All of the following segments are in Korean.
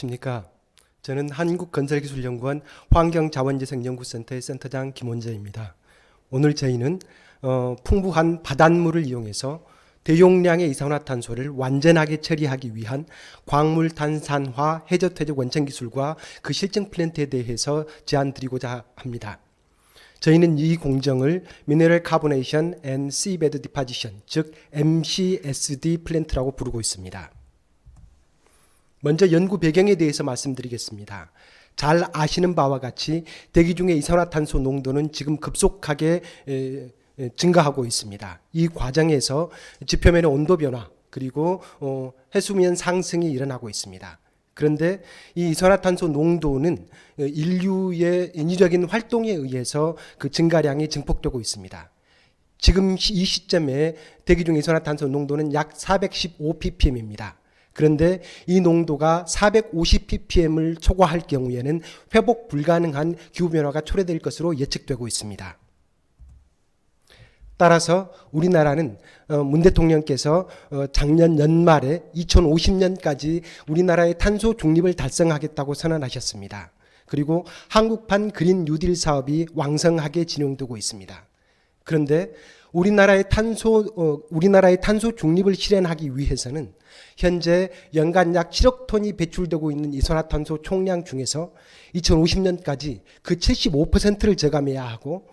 안녕하십니까. 저는 한국건설기술연구원 환경자원재생연구센터의 센터장 김원재입니다. 오늘 저희는 어, 풍부한 바닷물을 이용해서 대용량의 이산화탄소를 완전하게 처리하기 위한 광물 탄산화 해저 퇴적 원천 기술과 그 실증 플랜트에 대해서 제안 드리고자 합니다. 저희는 이 공정을 미네랄 카보네이션 앤 시베드 디파지션 즉 MCSD 플랜트라고 부르고 있습니다. 먼저 연구 배경에 대해서 말씀드리겠습니다. 잘 아시는 바와 같이 대기 중의 이산화탄소 농도는 지금 급속하게 증가하고 있습니다. 이 과정에서 지표면의 온도 변화 그리고 어, 해수면 상승이 일어나고 있습니다. 그런데 이 이산화탄소 농도는 어, 인류의 인위적인 활동에 의해서 그 증가량이 증폭되고 있습니다. 지금 시- 이 시점에 대기 중 이산화탄소 농도는 약 415 ppm입니다. 그런데 이 농도가 450 ppm을 초과할 경우에는 회복 불가능한 기후 변화가 초래될 것으로 예측되고 있습니다. 따라서 우리나라는 어, 문 대통령께서 어, 작년 연말에 2050년까지 우리나라의 탄소 중립을 달성하겠다고 선언하셨습니다. 그리고 한국판 그린 뉴딜 사업이 왕성하게 진행되고 있습니다. 그런데 우리나라의 탄소 어, 우리나라의 탄소 중립을 실현하기 위해서는 현재 연간 약 7억 톤이 배출되고 있는 이산화탄소 총량 중에서 2050년까지 그 75%를 저감해야 하고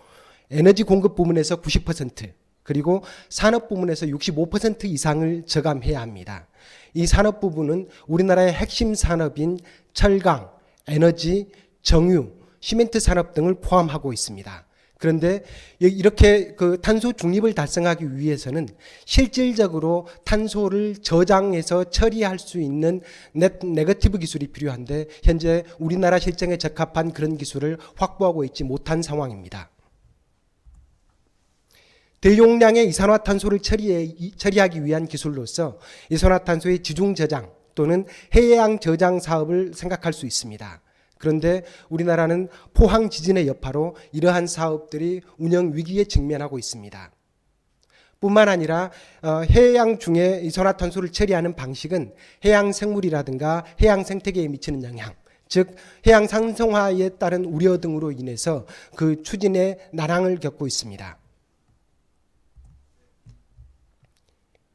에너지 공급 부문에서 90% 그리고 산업 부문에서 65% 이상을 저감해야 합니다. 이 산업 부분은 우리나라의 핵심 산업인 철강, 에너지, 정유, 시멘트 산업 등을 포함하고 있습니다. 그런데 이렇게 그 탄소 중립을 달성하기 위해서는 실질적으로 탄소를 저장해서 처리할 수 있는 넷 네거티브 기술이 필요한데 현재 우리나라 실정에 적합한 그런 기술을 확보하고 있지 못한 상황입니다. 대용량의 이산화탄소를 처리해, 처리하기 위한 기술로서 이산화탄소의 지중 저장 또는 해양 저장 사업을 생각할 수 있습니다. 그런데 우리나라는 포항 지진의 여파로 이러한 사업들이 운영 위기에 직면하고 있습니다. 뿐만 아니라 어, 해양 중에 이산화탄소를 처리하는 방식은 해양 생물이라든가 해양 생태계에 미치는 영향, 즉 해양 상승화에 따른 우려 등으로 인해서 그 추진에 난항을 겪고 있습니다.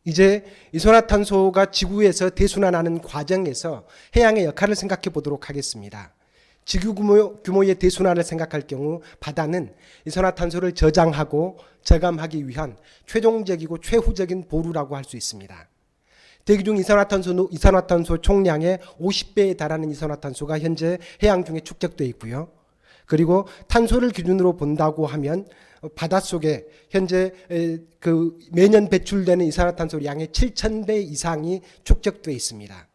이제 이산화탄소가 지구에서 대순환하는 과정에서 해양의 역할을 생각해 보도록 하겠습니다. 지구 규모, 규모 의 대순환을 생각할 경우 바다는 이산화탄소를 저장하고 저감하기 위한 최종적이고 최후적인 보루라고 할 수 있습니다. 대기 중 이산화탄소, 이산화탄소 총량의 50배에 달하는 이산화탄소가 현재 해양 중에 축적되어 있고요. 그리고 탄소를 기준으로 본다고 하면 바닷속에 현재 에, 그 매년 배출되는 이산화탄소 양의 7,000배 이상이 축적되어 있습니다.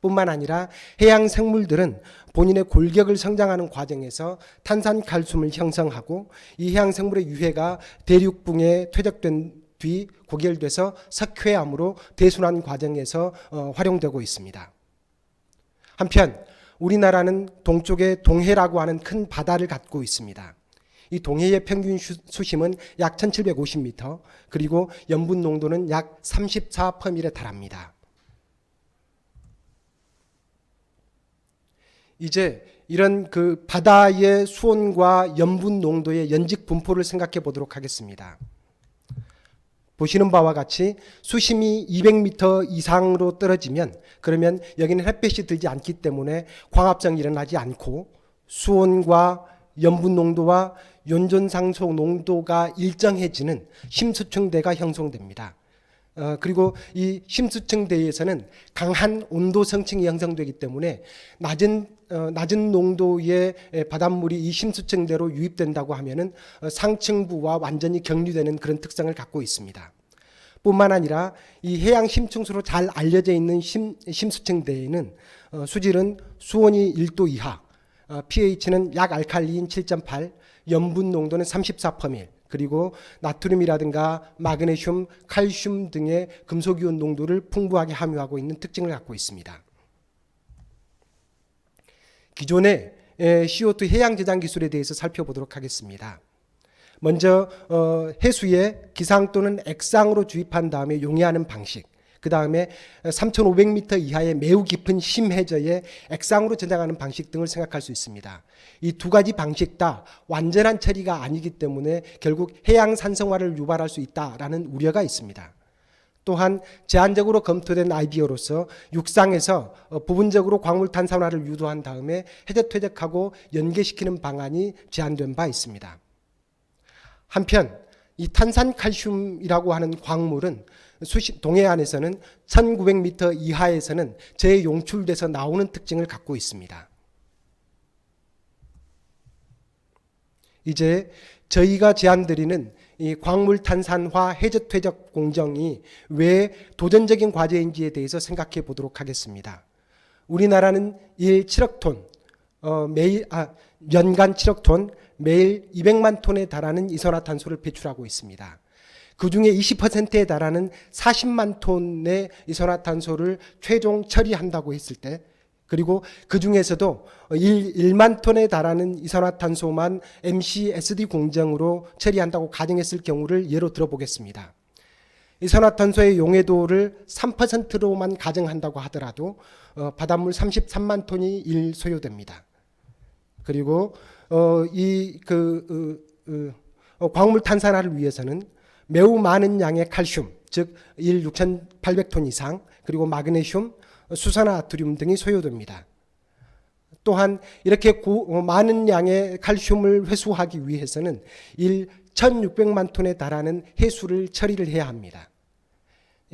뿐만 아니라 해양 생물들은 본인의 골격을 성장하는 과정에서 탄산 칼슘을 형성하고 이 해양 생물의 유해가 대륙붕에 퇴적된 뒤 고결돼서 석회암으로 대순환 과정에서 어, 활용되고 있습니다. 한편 우리나라는 동쪽에 동해라고 하는 큰 바다를 갖고 있습니다. 이 동해의 평균 수- 수심은 약 1750m, 그리고 염분 농도는 약 34%에 달합니다. 이제 이런 그 바다의 수온과 염분 농도의 연직 분포를 생각해 보도록 하겠습니다. 보시는 바와 같이 수심이 200m 이상으로 떨어지면 그러면 여기는 햇볕이 들지 않기 때문에 광합성이 일어나지 않고 수온과 염분 농도와 연존상소 농도가 일정해지는 심수층대가 형성됩니다. 어, 그리고 이 심수층 대에서는 강한 온도 성층이 형성되기 때문에 낮은 어, 낮은 농도의 에, 바닷물이 이 심수층대로 유입된다고 하면은 어, 상층부와 완전히 격류되는 그런 특성을 갖고 있습니다. 뿐만 아니라 이 해양 심층수로 잘 알려져 있는 심, 심수층대에는 어, 수질은 수온이 1도 이하, 어, pH는 약 알칼리인 7.8, 염분 농도는 34%밀, 그리고 나트륨이라든가 마그네슘, 칼슘 등의 금속이온 농도를 풍부하게 함유하고 있는 특징을 갖고 있습니다. 기존의 에, CO2 해양 저장 기술에 대해서 살펴보도록 하겠습니다. 먼저 어, 해수에 기상 또는 액상으로 주입한 다음에 용해하는 방식. 그 다음에 3,500m 이하의 매우 깊은 심해저에 액상으로 저장하는 방식 등을 생각할 수 있습니다. 이 두 가지 방식 다 완전한 처리가 아니기 때문에 결국 해양 산성화를 유발할 수 있다라는 우려가 있습니다. 또한 제한적으로 검토된 아이디어로서 육상에서 어, 부분적으로 광물 탄산화를 유도한 다음에 해저 퇴적하고 연계시키는 방안이 제안된 바 있습니다. 한편 이 탄산 칼슘이라고 하는 광물은 수시, 동해안에서는 1900m 이하에서는 재용출돼서 나오는 특징을 갖고 있습니다. 이제 저희가 제안드리는 이 광물 탄산화 해저 퇴적 공정이 왜 도전적인 과제인지에 대해서 생각해 보도록 하겠습니다. 우리나라는 일 7억 톤, 어, 매일 아, 연간 7억 톤, 매일 200만 톤에 달하는 이산화탄소를 배출하고 있습니다. 그 중에 20%에 달하는 40만 톤의 이산화탄소를 최종 처리한다고 했을 때, 그리고 그 중에서도 1, 만 톤에 달하는 이산화탄소만 MCSD 공정으로 처리한다고 가정했을 경우를 예로 들어보겠습니다. 이산화탄소의 용해도를 3%로만 가정한다고 하더라도 어, 바닷물 33만 톤이 일 소요됩니다. 그리고 어, 이그 어, 어, 광물 탄산화를 위해서는 매우 많은 양의 칼슘, 즉 1 6,800톤 이상, 그리고 마그네슘, 수산화나트륨 등이 소요됩니다. 또한 이렇게 고, 어, 많은 양의 칼슘을 회수하기 위해서는 1 1,600만 톤에 달하는 해수를 처리를 해야 합니다.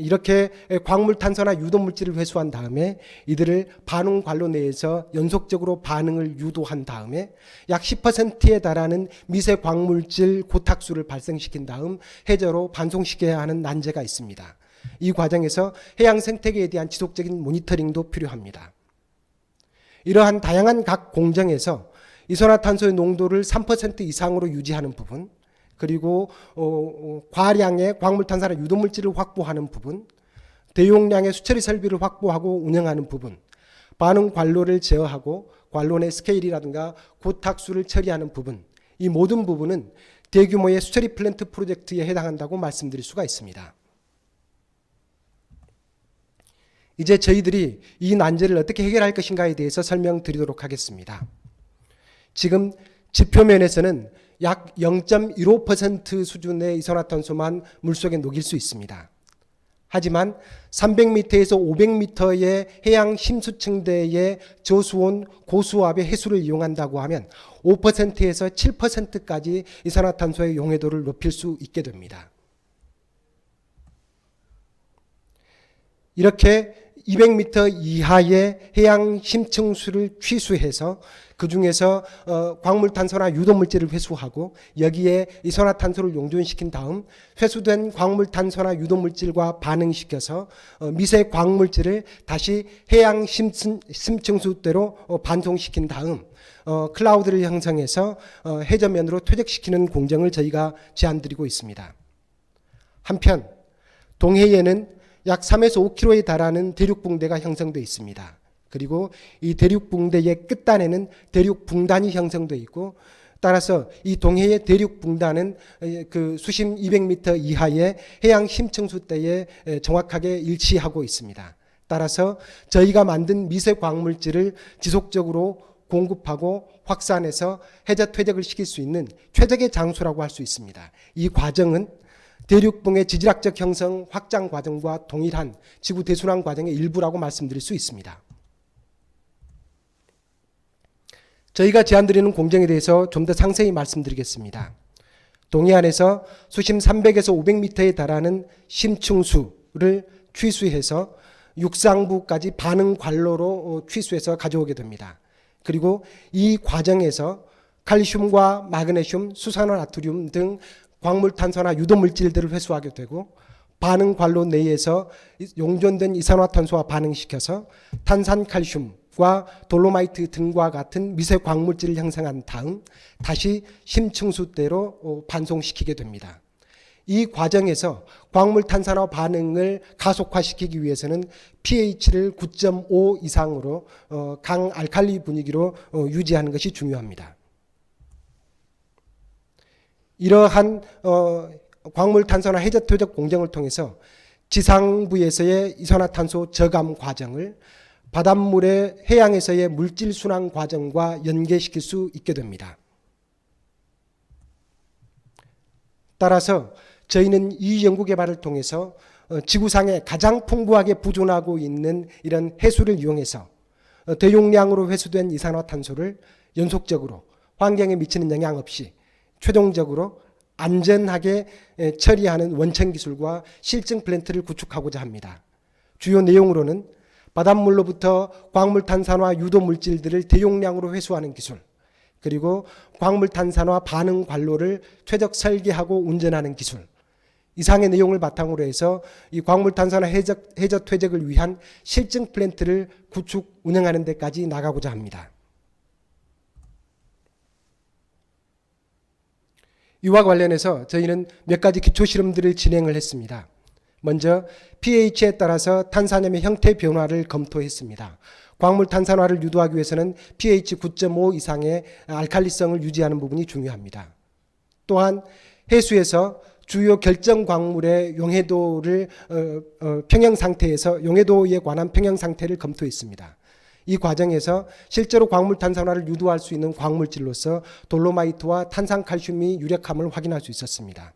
이렇게 광물 탄소나 유도 물질을 회수한 다음에 이들을 반응 관로 내에서 연속적으로 반응을 유도한 다음에 약 10%에 달하는 미세 광물질 고탁수를 발생시킨 다음 해저로 반송시켜야 하는 난제가 있습니다. 이 과정에서 해양 생태계에 대한 지속적인 모니터링도 필요합니다. 이러한 다양한 각 공정에서 이산화탄소의 농도를 3% 이상으로 유지하는 부분, 그리고 어, 어, 과량의 광물 탄산화 유도 물질을 확보하는 부분, 대용량의 수처리 설비를 확보하고 운영하는 부분, 반응 관로를 제어하고 내 스케일이라든가 고탁수를 처리하는 부분, 이 모든 부분은 대규모의 수처리 플랜트 프로젝트에 해당한다고 말씀드릴 수가 있습니다. 이제 저희들이 이 난제를 어떻게 해결할 것인가에 대해서 설명드리도록 하겠습니다. 지금 지표면에서는 약 0.15% 수준의 이산화탄소만 물속에 녹일 수 있습니다. 하지만 300m에서 500m의 해양 심수층대의 저수온 고수압의 해수를 이용한다고 하면 5%에서 7%까지 이산화탄소의 용해도를 높일 수 있게 됩니다. 이렇게 200m 이하의 해양 심층수를 취수해서 그 중에서 어, 광물탄소나 유독물질을 회수하고 여기에 이산화탄소를 용존시킨 다음 회수된 광물탄소나 유독물질과 반응시켜서 어, 미세 광물질을 다시 해양 심층, 심층수대로 어, 반송시킨 다음 어, 클라우드를 형성해서 어, 해저면으로 퇴적시키는 공정을 저희가 제안드리고 있습니다. 한편 동해에는 약 3에서 5km에 달하는 대륙붕대가 형성되어 있습니다. 그리고 이 대륙붕대의 끝단에는 대륙붕단이 형성되어 있고 따라서 이 동해의 대륙 붕단은 그 수심 200m 이하의 해양 심층수대에 정확하게 일치하고 있습니다. 따라서 저희가 만든 미세 광물질을 지속적으로 공급하고 확산해서 해저 퇴적을 시킬 수 있는 최적의 장소라고 할 수 있습니다. 이 과정은 대륙붕의 지질학적 형성 확장 과정과 동일한 지구 대순환 과정의 일부라고 말씀드릴 수 있습니다. 저희가 제안드리는 공정에 대해서 좀 더 상세히 말씀드리겠습니다. 동해안에서 수심 300에서 500m에 달하는 심층수를 취수해서 육상부까지 반응 관로로 어, 취수해서 가져오게 됩니다. 그리고 이 과정에서 칼슘과 마그네슘, 수산화 나트륨 등 광물탄소나 유도물질들을 회수하게 되고 반응 관로 내에서 용존된 이산화탄소와 반응시켜서 탄산칼슘과 돌로마이트 등과 같은 미세 광물질을 형성한 다음 다시 심층수대로 어, 반송시키게 됩니다. 이 과정에서 광물 탄산화 반응을 가속화시키기 위해서는 pH를 9.5 이상으로 어, 강 알칼리 분위기로 어, 유지하는 것이 중요합니다. 이러한 어, 광물 탄소나 해저 퇴적 공정을 통해서 지상부에서의 이산화탄소 저감 과정을 바닷물의 해양에서의 물질 순환 과정과 연계시킬 수 있게 됩니다. 따라서 저희는 이 연구 개발을 통해서 어, 지구상에 가장 풍부하게 보존하고 있는 이런 해수를 이용해서 어, 대용량으로 회수된 이산화탄소를 연속적으로 환경에 미치는 영향 없이 최종적으로 안전하게 에, 처리하는 원천 기술과 실증 플랜트를 구축하고자 합니다. 주요 내용으로는 바닷물로부터 광물 탄산화 유도 물질들을 대용량으로 회수하는 기술, 그리고 광물 탄산화 반응 관로를 최적 설계하고 운전하는 기술. 이상의 내용을 바탕으로 해서 이 광물 탄산화 해적, 해저 퇴적을 위한 실증 플랜트를 구축 운영하는 데까지 나가고자 합니다. 이와 관련해서 저희는 몇 가지 기초 실험들을 진행을 했습니다. 먼저 pH에 따라서 탄산염의 형태 변화를 검토했습니다. 광물 탄산화를 유도하기 위해서는 pH 9.5 이상의 알칼리성을 유지하는 부분이 중요합니다. 또한 해수에서 주요 결정 광물의 용해도를 어, 어, 평형 상태에서 용해도에 관한 평형 상태를 검토했습니다. 이 과정에서 실제로 광물 탄산화를 유도할 수 있는 광물질로서 돌로마이트와 탄산칼슘이 유력함을 확인할 수 있었습니다.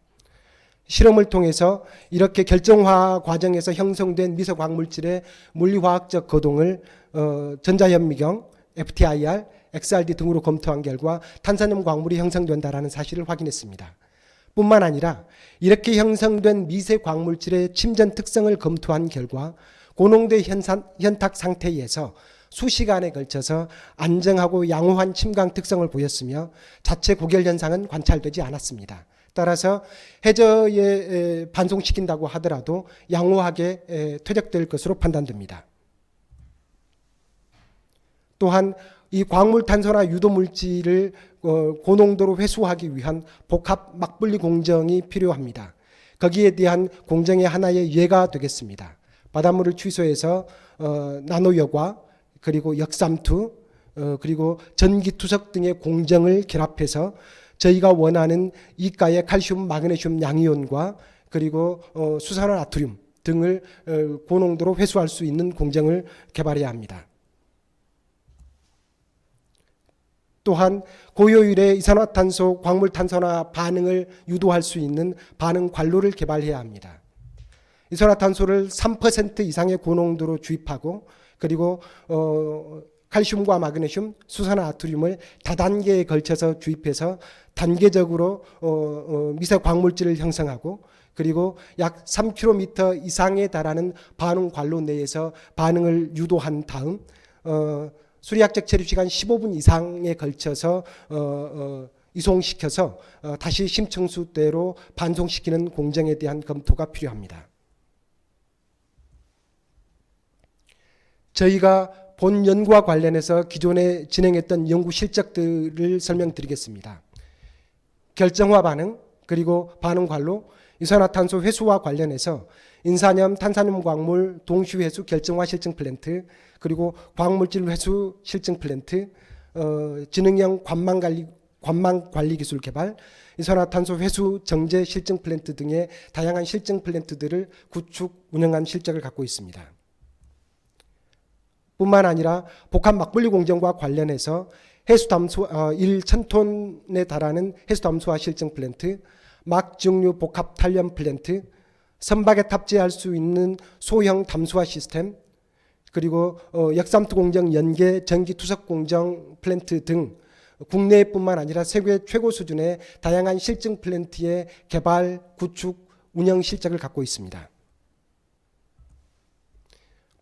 실험을 통해서 이렇게 결정화 과정에서 형성된 미세 광물질의 물리화학적 거동을 어, 전자현미경, FTIR, XRD 등으로 검토한 결과 탄산염 광물이 형성된다라는 사실을 확인했습니다. 뿐만 아니라 이렇게 형성된 미세 광물질의 침전 특성을 검토한 결과 고농도 현탁 상태에서 수시간에 걸쳐서 안정하고 양호한 침강 특성을 보였으며 자체 고결 현상은 관찰되지 않았습니다. 따라서 해저에 반송시킨다고 하더라도 양호하게 퇴적될 것으로 판단됩니다. 또한 이 광물 탄소나 유도 물질을 어, 고농도로 회수하기 위한 복합 막분리 공정이 필요합니다. 거기에 대한 공정의 하나의 예가 되겠습니다. 바닷물을 취소해서 어, 나노여과 그리고 역삼투 어, 그리고 전기투석 등의 공정을 결합해서 저희가 원하는 이가의 칼슘, 마그네슘 양이온과 그리고 어, 수산화 나트륨 등을 어, 고농도로 회수할 수 있는 공정을 개발해야 합니다. 또한 고효율의 이산화탄소 광물 탄산화 반응을 유도할 수 있는 반응 관로를 개발해야 합니다. 이산화탄소를 3% 이상의 고농도로 주입하고 그리고 어, 칼슘과 마그네슘, 수산화 나트륨을 다단계에 걸쳐서 주입해서 단계적으로 어, 어, 미세 광물질을 형성하고 그리고 약 3km 이상에 달하는 반응 관로 내에서 반응을 유도한 다음 어, 수리학적 체류 시간 15분 이상에 걸쳐서 어, 어, 이송시켜서 어, 다시 심층수대로 반송시키는 공정에 대한 검토가 필요합니다. 저희가 본 연구와 관련해서 기존에 진행했던 연구 실적들을 설명드리겠습니다. 결정화 반응 그리고 반응 관로 이산화탄소 회수와 관련해서 인산염, 탄산염 광물 동시 회수 결정화 실증 플랜트 그리고 광물질 회수 실증 플랜트 어, 지능형 관망 관리 관망 관리 기술 개발, 이산화탄소 회수 정제 실증 플랜트 등의 다양한 실증 플랜트들을 구축 운영한 실적을 갖고 있습니다. 뿐만 아니라 복합 막분리 공정과 관련해서 해수 담수 어, 1천톤에 달하는 해수 담수화 실증 플랜트, 막 증류 복합 탄련 플랜트, 선박에 탑재할 수 있는 소형 담수화 시스템, 그리고 어, 역삼투 공정 연계 전기 투석 공정 플랜트 등 국내뿐만 아니라 세계 최고 수준의 다양한 실증 플랜트의 개발, 구축, 운영 실적을 갖고 있습니다.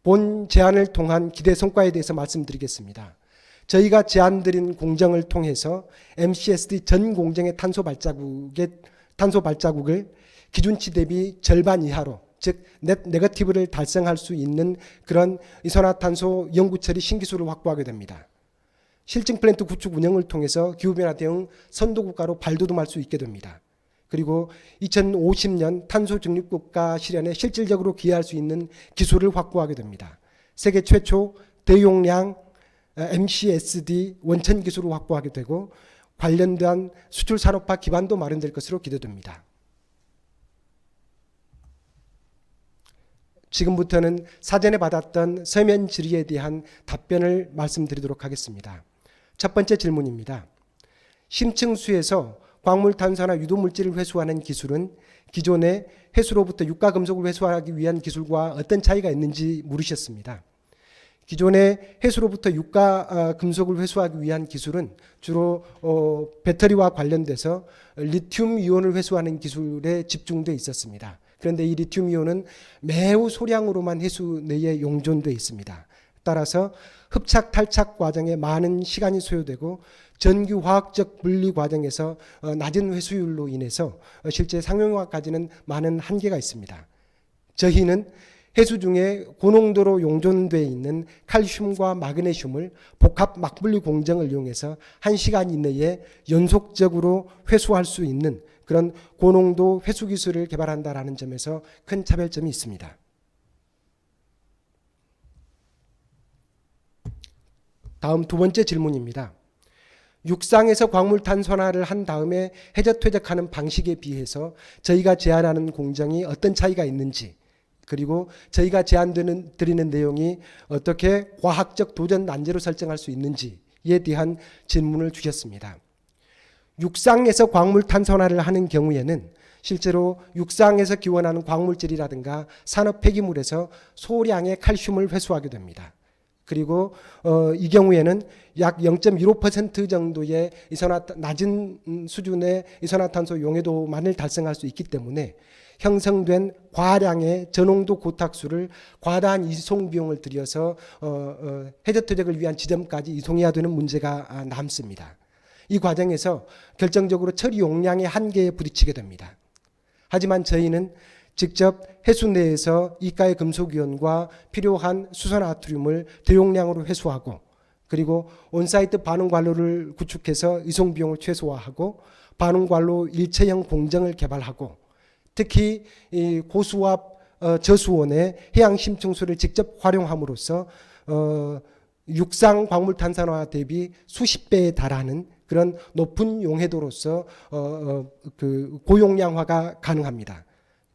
본 제안을 통한 기대 성과에 대해서 말씀드리겠습니다. 저희가 제안드린 공정을 통해서 MCSD 전 공정의 탄소 발자국의 탄소 발자국을 기준치 대비 절반 이하로 즉 넷 네거티브를 달성할 수 있는 그런 이산화탄소 연구 처리 신기술을 확보하게 됩니다. 실증 플랜트 구축 운영을 통해서 기후변화 대응 선도국가로 발돋움할 수 있게 됩니다. 그리고 2050년 탄소 중립 국가 실현에 실질적으로 기여할 수 있는 기술을 확보하게 됩니다. 세계 최초 대용량 MCSD 원천 기술을 확보하게 되고 관련된 수출 산업화 기반도 마련될 것으로 기대됩니다. 지금부터는 사전에 받았던 서면 질의에 대한 답변을 말씀드리도록 하겠습니다. 첫 번째 질문입니다. 심층수에서 광물탄소나 유도물질을 회수하는 기술은 기존의 회수로부터 유가금속을 회수하기 위한 기술과 어떤 차이가 있는지 물으셨습니다. 기존의 해수로부터 유가 아, 금속을 회수하기 위한 기술은 주로 어, 배터리와 관련돼서 리튬 이온을 회수하는 기술에 집중돼 있었습니다. 그런데 이 리튬 이온은 매우 소량으로만 해수 내에 용존돼 있습니다. 따라서 흡착 탈착 과정에 많은 시간이 소요되고 전기 화학적 분리 과정에서 어, 낮은 회수율로 인해서 어, 실제 상용화까지는 많은 한계가 있습니다. 저희는 해수 중에 고농도로 용존되어 있는 칼슘과 마그네슘을 복합 막분리 공정을 이용해서 1시간 이내에 연속적으로 회수할 수 있는 그런 고농도 회수 기술을 개발한다라는 점에서 큰 차별점이 있습니다. 다음 두 번째 질문입니다. 육상에서 광물 탄소화를 한 다음에 해저 퇴적하는 방식에 비해서 저희가 제안하는 공정이 어떤 차이가 있는지 그리고 저희가 제안 드리는, 드리는 내용이 어떻게 과학적 도전 난제로 설정할 수 있는지에 대한 질문을 주셨습니다. 육상에서 광물 탄소화를 하는 경우에는 실제로 육상에서 기원하는 광물질이라든가 산업 폐기물에서 소량의 칼슘을 회수하게 됩니다. 그리고 어, 이 경우에는 약 0.15% 정도의 이산화탄 낮은 음, 수준의 이산화탄소 용해도만을 달성할 수 있기 때문에 형성된 과량의 저농도 고탁수를 과다한 이송 비용을 들여서 어, 어, 해저 퇴적을 위한 지점까지 이송해야 되는 문제가 아, 남습니다. 이 과정에서 결정적으로 처리 용량의 한계에 부딪히게 됩니다. 하지만 저희는 직접 해수 내에서 이가의 금속이온과 필요한 수소 나트륨을 대용량으로 회수하고 그리고 온사이트 반응 관로를 구축해서 이송 비용을 최소화하고 반응 관로 일체형 공정을 개발하고 특히 이 고수압 어, 저수온의 해양 심층수를 직접 활용함으로써 어, 육상 광물 탄산화 대비 수십 배에 달하는 그런 높은 용해도로서 어, 어, 그 고용량화가 가능합니다.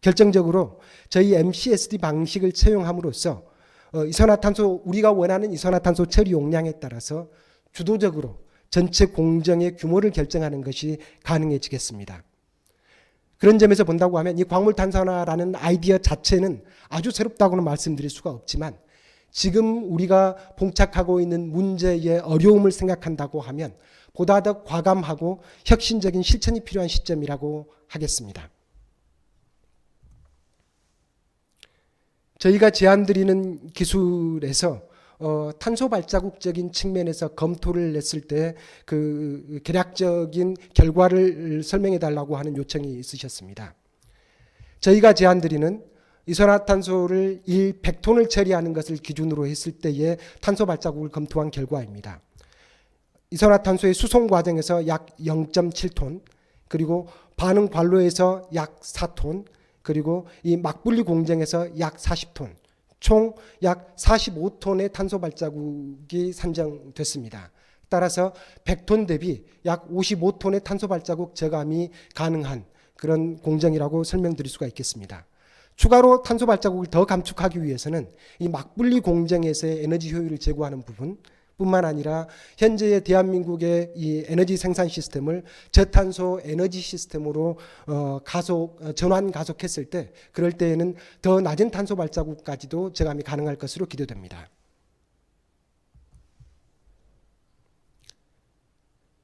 결정적으로 저희 MCSD 방식을 채용함으로써 어, 이산화탄소 우리가 원하는 이산화탄소 처리 용량에 따라서 주도적으로 전체 공정의 규모를 결정하는 것이 가능해지겠습니다. 그런 점에서 본다고 하면 이 광물 탄산화라는 아이디어 자체는 아주 새롭다고는 말씀드릴 수가 없지만 지금 우리가 봉착하고 있는 문제의 어려움을 생각한다고 하면 보다 더 과감하고 혁신적인 실천이 필요한 시점이라고 하겠습니다. 저희가 제안드리는 기술에서 어, 탄소 발자국적인 측면에서 검토를 했을 때그 계략적인 결과를 설명해 달라고 하는 요청이 있으셨습니다. 저희가 제안드리는 이산화탄소를 1 100톤을 처리하는 것을 기준으로 했을 때의 탄소 발자국을 검토한 결과입니다. 이산화탄소의 수송 과정에서 약 0.7톤, 그리고 반응 관로에서 약 4톤, 그리고 이 막분리 공정에서 약 40톤, 총 약 45톤의 탄소 발자국이 산정됐습니다. 따라서 100톤 대비 약 55톤의 탄소 발자국 저감이 가능한 그런 공정이라고 설명드릴 수가 있겠습니다. 추가로 탄소 발자국을 더 감축하기 위해서는 이 막분리 공정에서의 에너지 효율을 제고하는 부분, 뿐만 아니라 현재의 대한민국의 이 에너지 생산 시스템을 저탄소 에너지 시스템으로 어 가속 어, 전환 가속했을 때 그럴 때에는 더 낮은 탄소 발자국까지도 저감이 가능할 것으로 기대됩니다.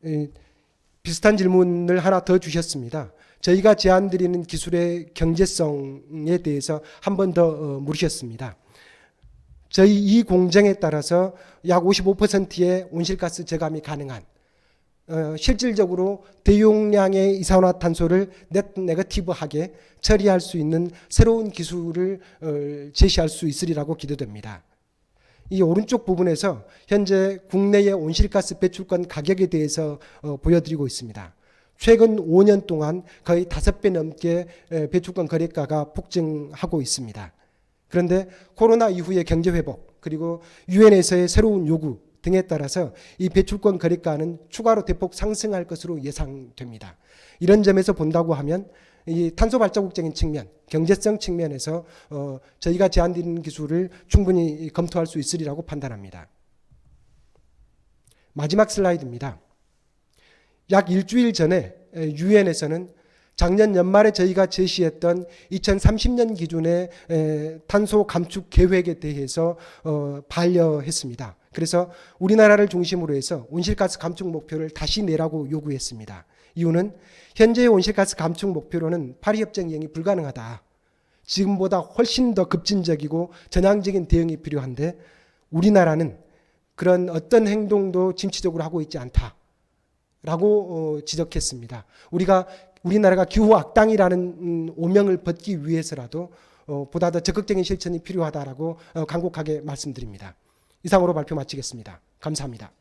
이 비슷한 질문을 하나 더 주셨습니다. 저희가 제안드리는 기술의 경제성에 대해서 한 번더 어, 물으셨습니다. 저희 이 공정에 따라서 약 55%의 온실가스 저감이 가능한 어, 실질적으로 대용량의 이산화탄소를 넷 네거티브하게 처리할 수 있는 새로운 기술을 어, 제시할 수 있으리라고 기대됩니다. 이 오른쪽 부분에서 현재 국내의 온실가스 배출권 가격에 대해서 어, 보여드리고 있습니다. 최근 5년 동안 거의 5배 넘게 배출권 거래가가 폭증하고 있습니다. 그런데 코로나 이후의 경제 회복 그리고 유엔에서의 새로운 요구 등에 따라서 이 배출권 거래가는 추가로 대폭 상승할 것으로 예상됩니다. 이런 점에서 본다고 하면 이 탄소 발자국적인 측면, 경제성 측면에서 어, 저희가 제안드리는 기술을 충분히 검토할 수 있으리라고 판단합니다. 마지막 슬라이드입니다. 약 일주일 전에 유엔에서는 작년 연말에 저희가 제시했던 2030년 기준의 에, 탄소 감축 계획에 대해서 어, 반려했습니다. 그래서 우리나라를 중심으로 해서 온실가스 감축 목표를 다시 내라고 요구했습니다. 이유는 현재의 온실가스 감축 목표로는 파리 협정 이행이 불가능하다. 지금보다 훨씬 더 급진적이고 전향적인 대응이 필요한데 우리나라는 그런 어떤 행동도 진취적으로 하고 있지 않다. 라고 어, 지적했습니다. 우리가 우리나라가 기후 악당이라는 음, 오명을 벗기 위해서라도 어, 보다 더 적극적인 실천이 필요하다라고 어, 간곡하게 말씀드립니다. 이상으로 발표 마치겠습니다. 감사합니다.